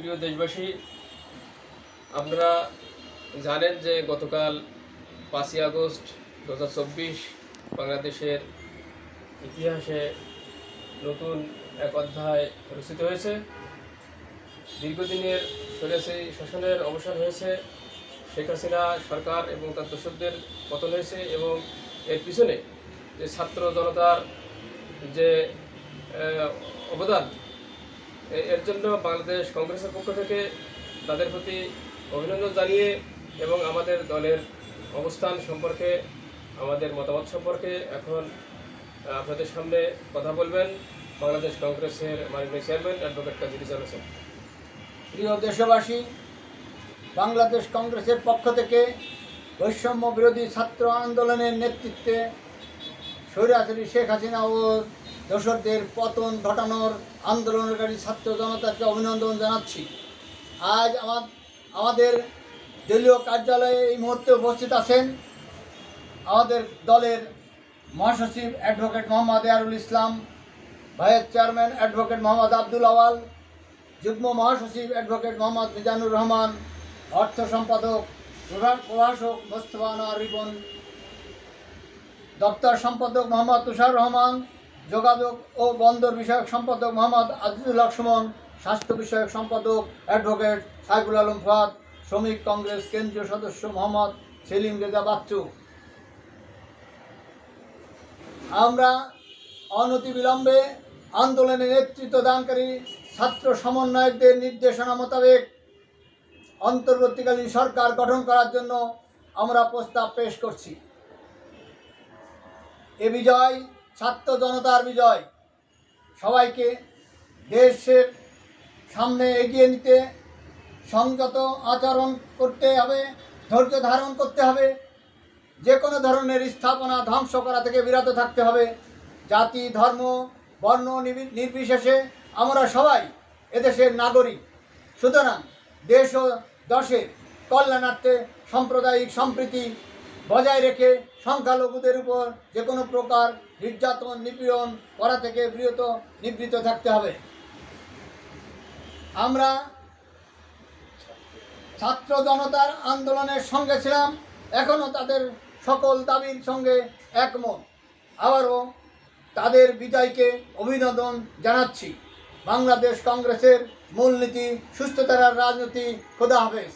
প্রিয় দেশবাসী, আপনারা জানেন যে গতকাল পাঁচই আগস্ট দু হাজার চব্বিশ বাংলাদেশের ইতিহাসে নতুন এক অধ্যায় রচিত হয়েছে। দীর্ঘদিনের স্বৈরাচারী শাসনের অবসান হয়েছে। শেখ হাসিনা সরকার এবং তার দোষকদের পতন হয়েছে এবং এর পিছনে যে ছাত্র জনতার যে অবদান এর জন্য বাংলাদেশ কংগ্রেসের পক্ষ থেকে তাদের প্রতি অভিনন্দন জানিয়ে এবং আমাদের দলের অবস্থান সম্পর্কে, আমাদের মতামত সম্পর্কে এখন আপনাদের সামনে কথা বলবেন বাংলাদেশ কংগ্রেসের মাননীয় চেয়ারম্যান অ্যাডভোকেট কাজী রিজাল হোসেন। প্রিয় দেশবাসী, বাংলাদেশ কংগ্রেসের পক্ষ থেকে বৈষম্য বিরোধী ছাত্র আন্দোলনের নেতৃত্বে স্বৈরাচারী শেখ হাসিনা ও দোসরদের পতন ঘটানোর আন্দোলনকারী ছাত্র জনতাকে অভিনন্দন জানাচ্ছি। আজ আমার, আমাদের দলীয় কার্যালয়ে এই মুহূর্তে উপস্থিত আছেন আমাদের দলের মহাসচিব advocate Mohammad Eyarul Islam, vice chairman advocate Mohammad Abdul Awal, যুগ্ম মহাসচিব অ্যাডভোকেট মোহাম্মদ মিজানুর রহমান, অর্থ সম্পাদক প্রভাষক মোস্তফা রিপন, দপ্তর সম্পাদক মোহাম্মদ তুষার রহমান যোগাযোগ ও বন্দর বিষয়ক সম্পাদক মোহাম্মদ আজিজুল হক সুমন, স্বাস্থ্য বিষয়ক সম্পাদক অ্যাডভোকেট সাইফুল আলম ফাদ শ্রমিক কংগ্রেস কেন্দ্রীয় সদস্য মোহাম্মদ সেলিম রেজা বাচ্চু। আমরা অনতিবিলম্বে আন্দোলনে নেতৃত্ব দানকারী ছাত্র সমন্বয়কদের নির্দেশনা মোতাবেক অন্তর্বর্তীকালীন সরকার গঠন করার জন্য আমরা প্রস্তাব পেশ করছি। এ বিজয় ছাত্র জনতার বিজয়। সবাইকে দেশের সামনে এগিয়ে নিতে সংযত আচরণ করতে হবে, ধৈর্য ধারণ করতে হবে। যে কোনো ধরনের স্থাপনা ধ্বংস করা থেকে বিরত থাকতে হবে। জাতি, ধর্ম, বর্ণ নির্বিশেষে আমরা সবাই এদেশের নাগরিক। সুতরাং দেশ ও দশের কল্যাণার্থে সাম্প্রদায়িক সম্প্রীতি বজায় রেখে সংখ্যালঘুদের উপর যে কোনো প্রকার নির্যাতন, নিপীড়ন করা থেকে বিরত, নিবৃত থাকতে হবে। আমরা ছাত্র জনতার আন্দোলনের সঙ্গে ছিলাম এখনও তাদের সকল দাবির সঙ্গে একমত। আবারও তাদের বিজয়কে অভিনন্দন জানাচ্ছি। বাংলাদেশ কংগ্রেসের মূলনীতি, সুস্থতার রাজনীতি, খোদা হাফেজ।